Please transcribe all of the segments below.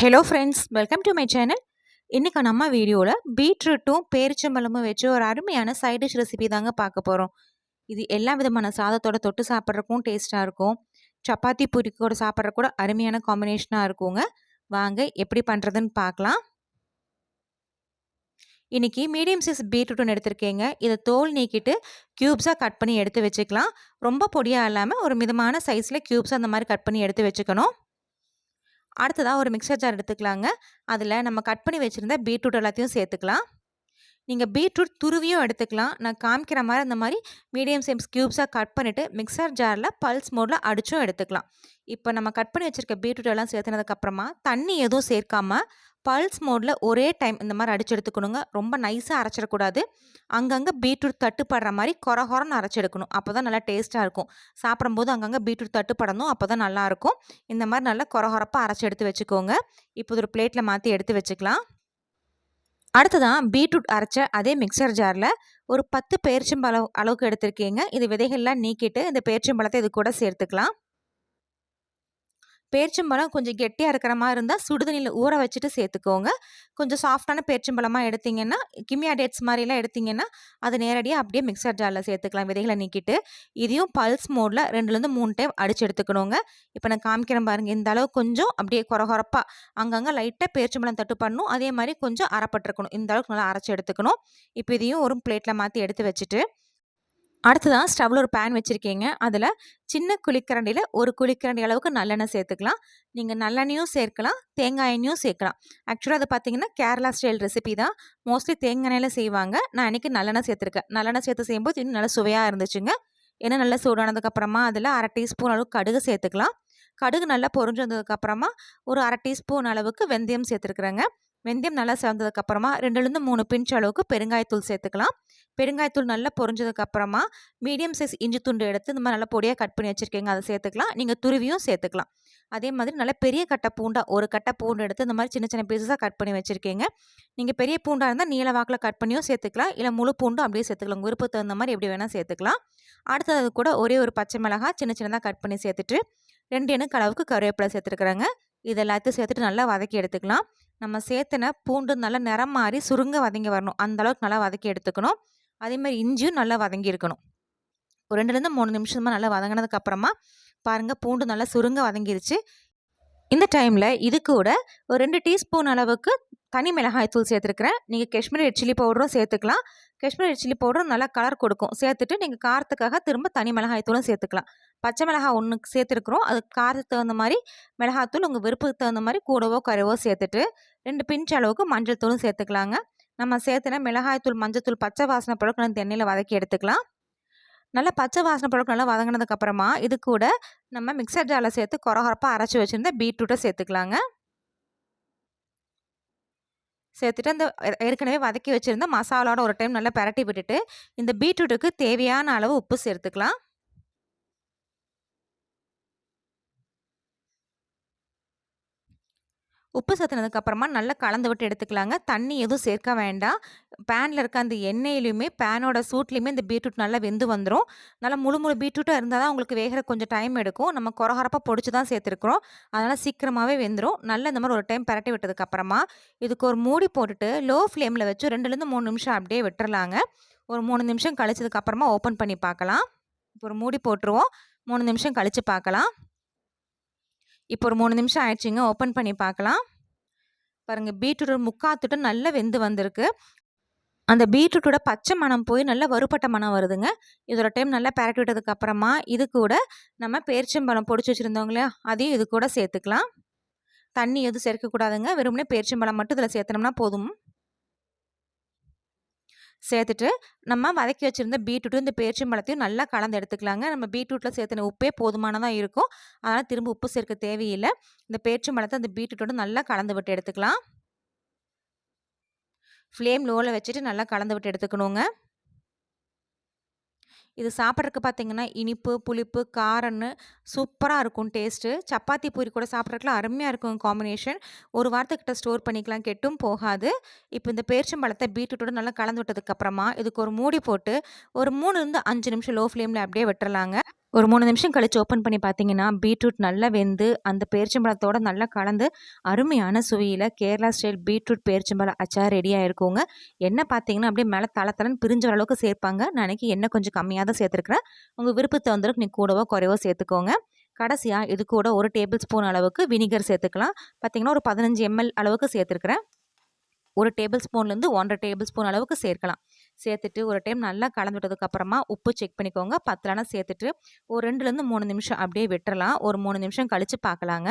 Hello friends welcome to my channel இன்றைக்கி நம்ம வீடியோவில் பீட்ரூட்டும் பேரிச்சம்பழமும் வச்சு ஒரு அருமையான சைட் டிஷ் ரெசிபி தாங்க பார்க்க போகிறோம் இது எல்லா விதமான சாதத்தோட தொட்டு சாப்பிட்றக்கும் டேஸ்ட்டாக இருக்கும். சப்பாத்தி பூரிக்கோட சாப்பிட்ற கூட அருமையான காம்பினேஷனாக இருக்குங்க. வாங்க எப்படி பண்ணுறதுன்னு பார்க்கலாம். இன்றைக்கி மீடியம் சைஸ் பீட்ரூட்னு எடுத்திருக்கேங்க. இதை தோல் நீக்கிட்டு க்யூப்ஸாக கட் பண்ணி எடுத்து வச்சுக்கலாம். ரொம்ப பொடியாக இல்லாமல் ஒரு மிதமான சைஸில் க்யூப்ஸாக அந்த மாதிரி கட் பண்ணி எடுத்து வச்சுக்கணும். அடுத்ததாக ஒரு மிக்சர் ஜார் எடுத்துக்கலாங்க. அதில் நம்ம கட் பண்ணி வச்சுருந்த பீட்ரூட் எல்லாத்தையும் சேர்த்துக்கலாம். நீங்கள் பீட்ரூட் துருவியும் எடுத்துக்கலாம். நான் காமிக்கிற மாதிரி அந்த மாதிரி மீடியம் சைஸ் க்யூப்ஸாக கட் பண்ணிவிட்டு மிக்சர் ஜாரில் பல்ஸ் மோடில் அடித்தும் எடுத்துக்கலாம். இப்போ நம்ம கட் பண்ணி வச்சுருக்க பீட்ரூட் எல்லாம் சேர்த்துனதுக்கப்புறமா தண்ணி எதுவும் சேர்க்காமல் பல்ஸ் மோடில் ஒரே டைம் இந்த மாதிரி அடிச்சு எடுத்துக்கணுங்க. ரொம்ப நைஸாக அரைச்சிடக்கூடாது. அங்கங்கே பீட்ரூட் தட்டுப்படுற மாதிரி கொர கொரன்னு அரைச்சி எடுக்கணும். அப்போ தான் நல்லா டேஸ்ட்டாக இருக்கும். சாப்பிடும்போது அங்கங்கே பீட்ரூட் தட்டுப்படணும். அப்போ தான் நல்லாயிருக்கும் இந்த மாதிரி நல்லா கொர கொரப்பாக அரைச்சி எடுத்து வச்சுக்கோங்க. இப்போ ஒரு பிளேட்டில் மாற்றி எடுத்து வச்சுக்கலாம். அடுத்ததான் பீட்ரூட் அரைச்ச அதே மிக்சர் ஜாரில் ஒரு பத்து பேரிச்சம்பழம் அளவுக்கு எடுத்திருக்கீங்க. இது விதைகள்லாம் நீக்கிட்டு இந்த பேரிச்சம்பழத்தை இது கூட சேர்த்துக்கலாம். பேரிச்சம்பழம் கொஞ்சம் கெட்டியாக இருக்கிற மாதிரி இருந்தால் சுடுதண்ணியில் ஊற வச்சுட்டு சேர்த்துக்கோங்க. கொஞ்சம் சாஃப்டான பேரிச்சம்பழமாக எடுத்திங்கன்னா கிமியா டேட்ஸ் மாதிரிலாம் எடுத்திங்கன்னா அது நேரடியாக அப்படியே மிக்சர் ஜாரில் சேர்த்துக்கலாம். விதைகளை நீக்கிட்டு இதையும் பல்ஸ் மோடில் ரெண்டுலேருந்து மூணு டைம் அடித்து எடுத்துக்கணுங்க. இப்போ நான் காமிக்கிறேன் பாருங்கள் இந்த அளவு கொஞ்சம் அப்படியே குறகுறப்பாக அங்கங்கே லைட்டாக பேரிச்சம்பழம் தட்டு பண்ணணும் அதே மாதிரி கொஞ்சம் அரைப்பட்டிருக்கணும். இந்த அளவுக்கு நல்லா அரைச்சி எடுத்துக்கணும். இப்போ இதையும் ஒரு பிளேட்டில் மாற்றி எடுத்து வச்சுட்டு அடுத்ததான் ஸ்டவ்வில் ஒரு பேன் வச்சுருக்கீங்க. அதில் சின்ன குழிக்கரண்டியில் ஒரு குழிக்கரண்டி அளவுக்கு நல்லெண்ணெய் சேர்த்துக்கலாம். நீங்கள் நல்லெண்ணையும் சேர்க்கலாம் தேங்காய் எண்ணெயும் சேர்க்கலாம். ஆக்சுவலாக அது பார்த்தீங்கன்னா கேரளா ஸ்டைல் ரெசிபி தான். மோஸ்ட்லி தேங்காய் எண்ணெயில் செய்வாங்க. நான் இன்றைக்கி நல்லெண்ணெய் சேர்த்துருக்கேன். நல்லெண்ணெய் சேர்த்து செய்யும்போது இன்னும் நல்லா சுவையாக இருந்துச்சுங்க. ஏன்னா நல்லா சூடானதுக்கப்புறமா அதில் அரை டீஸ்பூன் அளவுக்கு கடுகு சேர்த்துக்கலாம். கடுகு நல்லா பொறிஞ்சு வந்ததுக்கப்புறமா ஒரு அரை டீஸ்பூன் அளவுக்கு வெந்தயம் சேர்த்துருக்குறேங்க. வெந்தயம் நல்லா சேர்ந்ததுக்கப்புறமா ரெண்டுலேருந்து மூணு பிஞ்ச் அளவுக்கு பெருங்காயத்தூள் சேர்த்துக்கலாம். பெருங்காயத்தூள் நல்லா பொறிஞ்சதுக்கப்புறமா மீடியம் சைஸ் இஞ்சி துண்டு எடுத்து இந்த மாதிரி நல்லா பொடியாக கட் பண்ணி வச்சுருக்கீங்க அதை சேர்த்துக்கலாம். நீங்கள் துருவியும் சேர்த்துக்கலாம். அதே மாதிரி நல்ல பெரிய கட்டை பூண்டா ஒரு கட்டை பூண்டு எடுத்து இந்த மாதிரி சின்ன சின்ன பீசஸாக கட் பண்ணி வச்சுருக்கீங்க. நீங்கள் பெரிய பூண்டாக இருந்தால் நீல வாக்கில் கட் பண்ணியும் சேர்த்துக்கலாம். இல்லை முழு பூண்டும் அப்படியே சேர்த்துக்கலாம். விருப்பம் தகுந்த மாதிரி எப்படி வேணால் சேர்த்துக்கலாம். அடுத்தது கூட ஒரே ஒரு பச்சை மிளகாய் சின்ன சின்னதாக கட் பண்ணி சேர்த்துட்டு ரெண்டு எண்ணுக்கு அளவுக்கு கருவேப்பிலை சேர்த்துருக்குறாங்க. இது எல்லாத்தையும் சேர்த்துட்டு நல்லா வதக்கி எடுத்துக்கலாம். நம்ம சேர்த்துன பூண்டு நல்லா நிறம் மாறி சுருங்க வதங்கி வரணும். அந்த அளவுக்கு நல்லா வதக்கி எடுத்துக்கணும். அதேமாதிரி இஞ்சியும் நல்லா வதங்கி இருக்கணும். ஒரு ரெண்டுலேருந்து மூணு நிமிஷமாக நல்லா வதங்கினதுக்கு அப்புறமா பாருங்கள் பூண்டு நல்லா சுருங்க வதங்கிருச்சு. இந்த டைமில் இது கூட ஒரு ரெண்டு டீஸ்பூன் அளவுக்கு தனி மிளகாய் தூள் சேர்த்துருக்குறேன். நீங்கள் காஷ்மீரி ரெட் சில்லி பவுடரும் சேர்த்துக்கலாம். காஷ்மீரி ரெட் சில்லி பவுடரும் நல்லா கலர் கொடுக்கும். சேர்த்துட்டு நீங்கள் காரத்துக்காக திரும்ப தனி மிளகாய் தூளும் சேர்த்துக்கலாம். பச்சை மிளகாய் ஒன்று சேர்த்துருக்குறோம். அது காரத்துக்கு தகுந்த மாதிரி மிளகாத்தூள் உங்கள் விருப்பத்துக்கு தகுந்த மாதிரி கூடவோ கருவோ சேர்த்துட்டு ரெண்டு பிஞ்ச் அளவுக்கு மஞ்சள் தூளும் சேர்த்துக்கலாங்க. நம்ம சேர்த்துனா மிளகாய்த்தூள் மஞ்சள் தூள் பச்சை வாசனை பழக்கம் நம்ம தென்னையில் வதக்கி எடுத்துக்கலாம். நல்லா பச்சை வாசனை பழக்கம் நல்லா வதங்கினதுக்கப்புறமா இது கூட நம்ம மிக்சர் ஜாரில் சேர்த்து குறகுறப்பாக அரைச்சி வச்சுருந்த பீட்ரூட்டை சேர்த்துக்கலாங்க. சேர்த்துட்டு அந்த ஏற்கனவே வதக்கி வச்சுருந்த மசாலாவோட ஒரு டைம் நல்லா பரட்டி விட்டுட்டு இந்த பீட்ரூட்டுக்கு தேவையான அளவு உப்பு சேர்த்துக்கலாம். உப்பு சேர்த்துனதுக்கப்புறமா நல்லா கலந்து விட்டு எடுத்துக்கலாங்க. தண்ணி எதுவும் சேர்க்க வேண்டாம். பேனில் இருக்க அந்த எண்ணெயிலையுமே பேனோட சூட்லேயுமே இந்த பீட்ரூட் நல்லா வெந்து வந்துடும் நல்லா முழு முழு பீட்ரூட்டாக இருந்தால் தான் உங்களுக்கு வேகிற கொஞ்சம் டைம் எடுக்கும். நம்ம குறகுறப்பாக பொடிச்சு தான் சேர்த்துருக்குறோம். அதனால் சீக்கிரமாகவே வெந்துடும் நல்லா இந்த மாதிரி ஒரு டைம் பரட்டி விட்டதுக்கப்புறமா இதுக்கு ஒரு மூடி போட்டுட்டு லோ ஃப்ளேமில் வச்சு ரெண்டுலேருந்து மூணு நிமிஷம் அப்படியே விட்டுறலாங்க. ஒரு மூணு நிமிஷம் கழிச்சதுக்கப்புறமா ஓப்பன் பண்ணி பார்க்கலாம். இப்போ ஒரு மூடி போட்டுருவோம். மூணு நிமிஷம் கழித்து பார்க்கலாம். இப்போ ஒரு மூணு நிமிஷம் ஆயிடுச்சுங்க. ஓப்பன் பண்ணி பார்க்கலாம். பாருங்கள் பீட்ரூட் முக்காத்துட்டு நல்லா வெந்து வந்திருக்கு. அந்த பீட்ரூட்டோட பச்சை மணம் போய் நல்லா வறுப்பட்ட மனம் வருதுங்க. இதோட டைம் நல்லா பரட்டி விட்டதுக்கு அப்புறமா இது கூட நம்ம பேரிச்சம்பழம் பொடிச்சு வச்சுருந்தோங்க இல்லையா? அதையும் இது கூட சேர்த்துக்கலாம். தண்ணி எதுவும் சேர்க்கக்கூடாதுங்க. வெறுமனே பேரிச்சம்பழம் மட்டும் இதில் சேர்த்தனோம்னா போதும். சேர்த்துட்டு நம்ம வதக்கி வச்சுருந்த பீட்ரூட்டும் இந்த பேரிச்சம்பழத்தையும் நல்லா கலந்து எடுத்துக்கலாங்க. நம்ம பீட்ரூட்டில் சேர்த்துன உப்பே போதுமானதாக இருக்கும். அதனால் திரும்ப உப்பு சேர்க்க தேவையில்லை. இந்த பேரிச்சம்பழத்தை அந்த பீட்ரூட்டோட நல்லா கலந்து விட்டு எடுத்துக்கலாம். ஃப்ளேம் லோவில் வச்சுட்டு நல்லா கலந்து விட்டு எடுத்துக்கணுங்க. இது சாப்பிட்றதுக்கு பார்த்தீங்கன்னா இனிப்பு புளிப்பு காரன்னு சூப்பராக இருக்கும் டேஸ்ட்டு சப்பாத்தி பூரி கூட சாப்பிட்றதுக்குலாம் அருமையாக இருக்கும் காம்பினேஷன் ஒரு வாரத்துக்கிட்ட ஸ்டோர் பண்ணிக்கலாம் கெட்டும் போகாது. இப்போ இந்த பேரிச்சம்பழத்தை பீட்ரூட்டோட நல்லா கலந்து விட்டதுக்கப்புறமா இதுக்கு ஒரு மூடி போட்டு ஒரு மூணுலேருந்து அஞ்சு நிமிஷம் லோ ஃப்ளேமில் அப்படியே விட்டுறலாங்க. ஒரு மூணு நிமிஷம் கழிச்சு ஓப்பன் பண்ணி பார்த்தீங்கன்னா பீட்ரூட் நல்லா வெந்து அந்த பேரிச்சம்பழத்தோடு நல்லா கலந்து அருமையான சுவையில் கேரளா ஸ்டைல் பீட்ரூட் பேரிச்சம்பழ அச்சார் ரெடியாக இருக்குங்க என்ன பார்த்தீங்கன்னா அப்படியே மேலே தலை தலைன்னு பிரிஞ்ச அளவுக்கு சேர்ப்பாங்க. நான் அன்றைக்கி எண்ணெய் கொஞ்சம் கம்மியாக தான் சேர்த்துருக்குறேன். உங்கள் விருப்பத்தை வந்துருக்கு நீ கூடவோ குறைவோ சேர்த்துக்கோங்க. கடைசியாக இது கூட ஒரு டேபிள் ஸ்பூன் அளவுக்கு வினிகர் சேர்த்துக்கலாம். பார்த்திங்கன்னா ஒரு பதினஞ்சு எம்எல் அளவுக்கு சேர்த்துருக்குறேன். ஒரு டேபிள் ஸ்பூன்லேருந்து ஒன்றரை டேபிள் ஸ்பூன் அளவுக்கு சேர்க்கலாம். சேர்த்துட்டு ஒரு டைம் நல்லா கலந்து விட்டதுக்கப்புறமா உப்பு செக் பண்ணிக்கோங்க. பத்தலனா சேர்த்துட்டு ஒரு ரெண்டுலேருந்து மூணு நிமிஷம் அப்படியே விட்டுறலாம். ஒரு மூணு நிமிஷம் கழித்து பார்க்கலாங்க.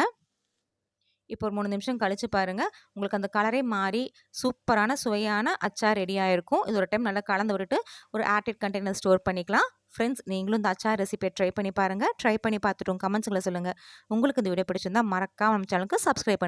இப்போ ஒரு மூணு நிமிஷம் கழித்து பாருங்கள் உங்களுக்கு அந்த கலரே மாறி சூப்பரான சுவையான அச்சார் ரெடியாக இருக்கும் இது ஒரு டைம் நல்லா கலந்து விட்டுட்டு ஒரு ஆர்டெட் கண்டெய்னர் ஸ்டோர் பண்ணிக்கலாம். ஃப்ரெண்ட்ஸ் நீங்களும் இந்த அச்சார் ரெசிபியை ட்ரை பண்ணி பாருங்கள் ட்ரை பண்ணி பார்த்துட்டு கமெண்ட்ஸுங்களை சொல்லுங்கள் உங்களுக்கு இந்த வீடியோ பிடிச்சிருந்தா மறக்காம நம்ம சேனலுக்கு சப்ஸ்கிரைப் பண்ணுங்கள்